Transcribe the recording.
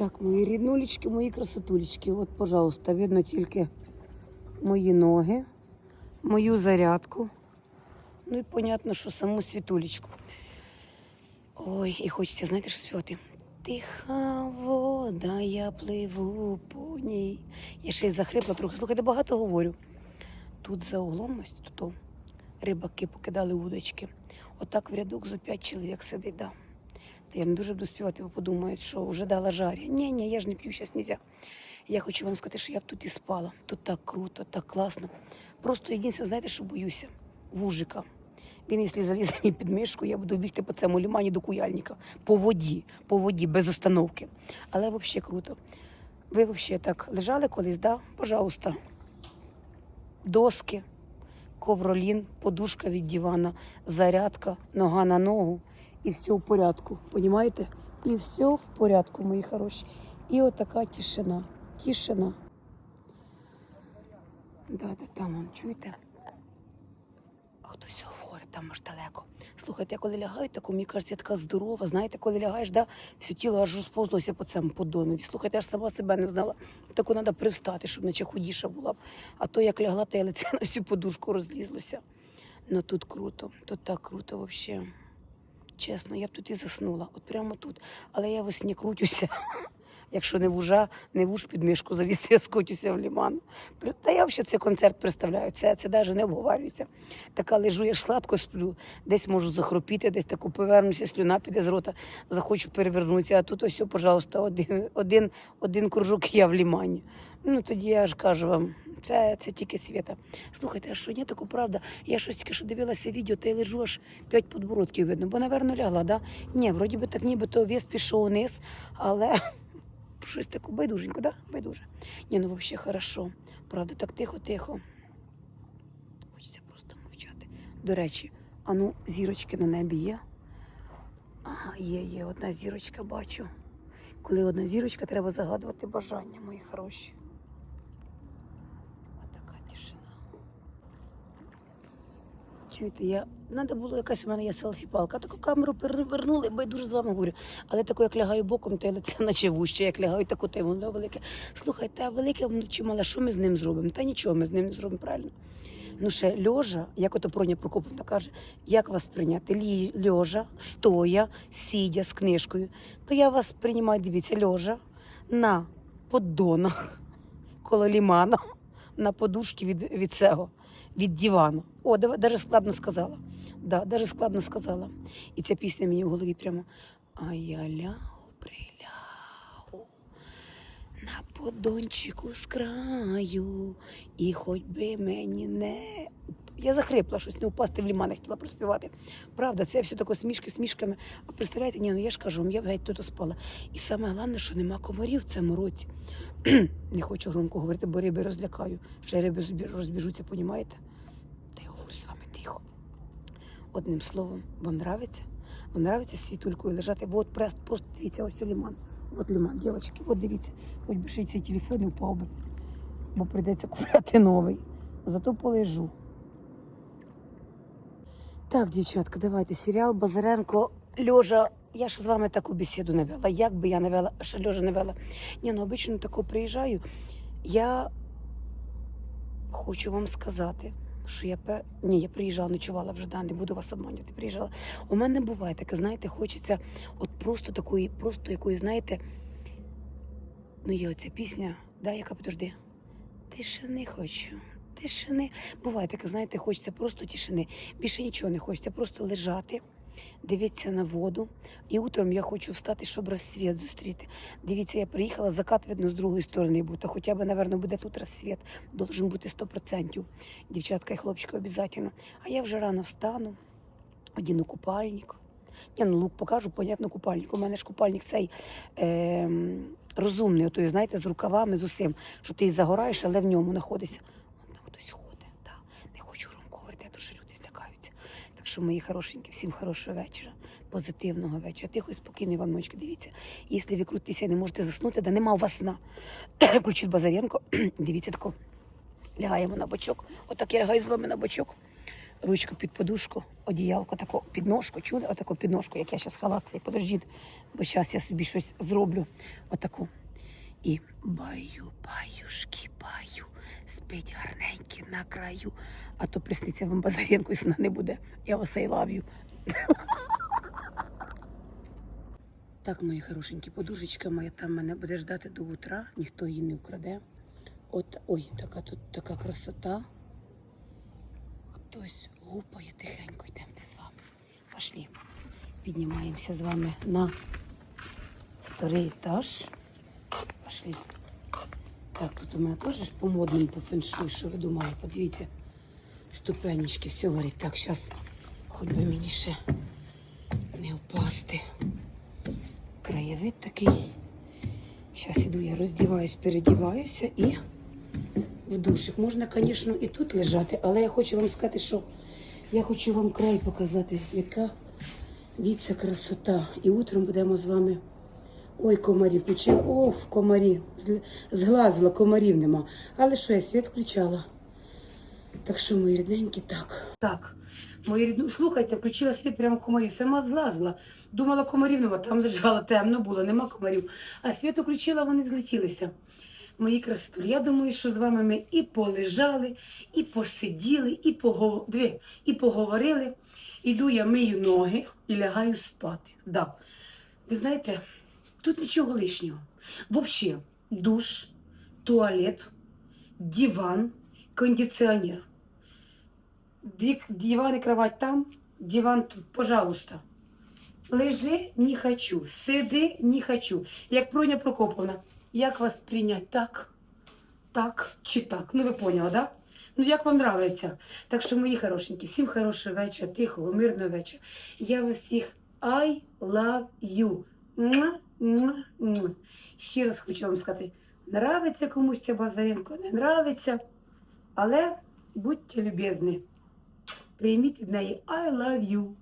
Так, мої ріднулечки, мої красотулечки. От, пожалуйста, видно тільки мої ноги, мою зарядку. Ну і понятно, що саму світулечку. Ой, і хочеться, знаєте, що співати? Тиха вода, я пливу по ній. Я ще й захрипла трохи. Слухайте, багато говорю. Тут за углом ось тут рибаки покидали удочки. Отак в рядок за п'ять чоловік сидить, да. Я не дуже буду співати, бо подумають, що вже дала жарі. Ні, ні, я ж не п'ю, зараз нельзя. Я хочу вам сказати, що я б тут і спала. Тут так круто, так класно. Просто єдине, знаєте, що боюся? Вужика. Він, якщо залізе мені під мишку, я буду бігти по цьому лімані до куяльника. По воді, по воді, без остановки. Але взагалі круто. Ви взагалі так лежали колись, да? Пожалуйста. Доски, ковролін, подушка від дивана, зарядка, нога на ногу. І все в порядку. Понімаєте? І все в порядку, мої хороші. І отака тишина. Тишина. Да, да, там, он, чуєте? Хтось говорить там аж далеко. Слухайте, я коли лягаю, таку, мені кажеться, я така здорова. Знаєте, коли лягаєш, да, все тіло аж розповзлося по цьому подонові. Слухайте, я ж сама себе не знала. Таку треба пристати, щоб наче худіша була. А то як лягла, та я лице на всю подушку розлізлося. Ну тут круто, тут так круто взагалі. Чесно, я б тут і заснула, от прямо тут. Але я во сні крутюся. Якщо не вужа, не вуж під мишку заліз, я скотюся в ліман. Та я взагалі цей концерт представляю. Це, це навіть не обговорюється. Така лежу, я ж сладко сплю, десь можу захропіти, десь таку повернуся, слюна піде з рота, захочу перевернутися. А тут ось, пожалуйста, один, один, один кружок я в лімані. Ну тоді я ж кажу вам, це, це тільки свята. Слухайте, а що ні, таку правда? Я щось тільки що дивилася відео, та й лежу аж п'ять подбородків видно, бо, напевно, лягла, да? Ні, вроді би так ніби то вес пішов вниз, але щось таке байдуженько, да? Байдуже. Ні, ну взагалі хорошо. Правда, так тихо-тихо. Хочеться просто мовчати. До речі, а ну, зірочки на небі є? Ага, є, є, одна зірочка бачу. Коли одна зірочка, треба загадувати бажання, мої хороші. Отака тишина. Чуєте, я треба було якась у мене є селфі-палка. Таку камеру перевернули, бо я дуже з вами говорю. Але таку, як лягаю боком, то я наче вуще, як лягаю, таку те воно велике. Слухайте, велике вночі мала, що ми з ним зробимо? Та нічого ми з ним не зробимо правильно. Ну ще льожа, як ото Проня Прокоповна каже, як вас прийняти? Лі, льожа, стоя, сидя з книжкою. То я вас приймаю, дивіться, льожа на поддонах, коло лімана, на подушки від, від цього, від дивану. О, навіть складно сказала. Да, даже складно сказала. І ця пісня мені в голові прямо. А я лягу, прилягу на подончику з краю, і хоч би мені не. Я захрипла щось, не впасти в ліман, я хотіла проспівати. Правда, це все таке смішки смішками. А представляєте, ні, ну я ж кажу вам, я геть тут спала. І саме головне, що нема комарів в цьому році. не хочу громко говорити, бо риби розлякаю. Ще риби розбі- розбіжуться, понімаєте? Говорю з вами тихо. Одним словом, вам нравиться? Вам нравиться з світулькою лежати? Вот просто, просто дивіться, ось лиман. От лиман, дівчатки, от дивіться, хоч би ще й цей телефон не впав би, бо прийдеться купляти новий. Зато полежу. Так, дівчатка, давайте серіал Базаренко Льожа. Я ж з вами таку бесіду не вела. Як би я не вела, що Льожа не вела. Ні, ну обично тако приїжджаю. Я хочу вам сказати, що я. Ні, я приїжджала, ночувала вже, да, не буду вас обманювати. Приїжджала. У мене буває таке, знаєте, хочеться от просто такої, просто якої, знаєте, ну є оця пісня, да, яка подожди. Тишини хочу. Тишини. Буває таке, знаєте, хочеться просто тишини. Більше нічого не хочеться, просто лежати, дивитися на воду. І утром я хочу встати, щоб розсвіт зустріти. Дивіться, я приїхала, закат видно з другої сторони буде. Хоча б, напевно, буде тут розсвіт. Должен бути 100%. Дівчатка і хлопчики обов'язково. А я вже рано встану, одіну купальник. Я ну лук покажу, понятно, купальник. У мене ж купальник цей е, розумний, ото, знаєте, з рукавами, з усім, що ти загораєш, але в ньому знаходишся. Вон там хтось ходить, да. не хочу громко говорити, а то що люди злякаються. Так що, мої хорошенькі, всім хорошого вечора, позитивного вечора. Тихо і спокійної вам ночки. Дивіться, якщо ви крутитеся і не можете заснути, да нема у вас сна. Включіть Базаренко, дивіться тако. Лягаємо на бочок. Отак я лягаю з вами на бочок. ручку під подушку, одіялко, таку підножку. Чули? Отаку підножку, як я зараз халат цей подождіть, бо зараз я собі щось зроблю. Отаку. І баю, баюшки, баю, спить гарненькі на краю. А то присниться вам Базаренко і сна не буде. Я вас love you. Так, мої хорошенькі, подушечка моя там мене буде ждати до утра, ніхто її не вкраде. От, ой, така тут така красота. Хтось гупає тихенько, йдемте з вами. Пошли. Піднімаємося з вами на вторий етаж. Пошли. Так, тут у мене теж по модному по феншуй, що ви думали, подивіться. Ступенечки, все горить. Так, зараз хоч би мені ще не впасти. Краєвид такий. Зараз іду, я роздіваюсь, передіваюся і в душик. Можна, звісно, і тут лежати, але я хочу вам сказати, що я хочу вам край показати, яка дивіться красота. І утром будемо з вами. Ой, комарі включила. Оф, комарі. Зглазила, комарів нема. Але що, я світ включала. Так що, мої рідненькі, так. Так, мої рідні, слухайте, включила світ прямо комарів, сама злазила. Думала, комарів нема, там лежала, темно було, нема комарів. А світ включила, вони злетілися. Мої красотулі, я думаю, що з вами ми і полежали, і посиділи, і, погов... Диви, і поговорили. Іду я мию ноги і лягаю спати. Да. Ви знаєте, тут нічого лишнього. Взагалі, душ, туалет, диван, кондиціонер. Дві, диван і кровать там, диван тут, пожалуйста. Лежи, не хочу, сиди, не хочу. Як Проня Прокоповна, як вас прийняти? Так? Так чи так? Ну ви поняли, да? Ну як вам нравиться? Так що, мої хорошенькі, всім хорошого вечора, тихого, мирного вечора. Я вас всіх I love you. Ще раз хочу вам сказати, нравиться комусь ця базаринка, не нравиться, але будьте любезні. Прийміть від неї I love you.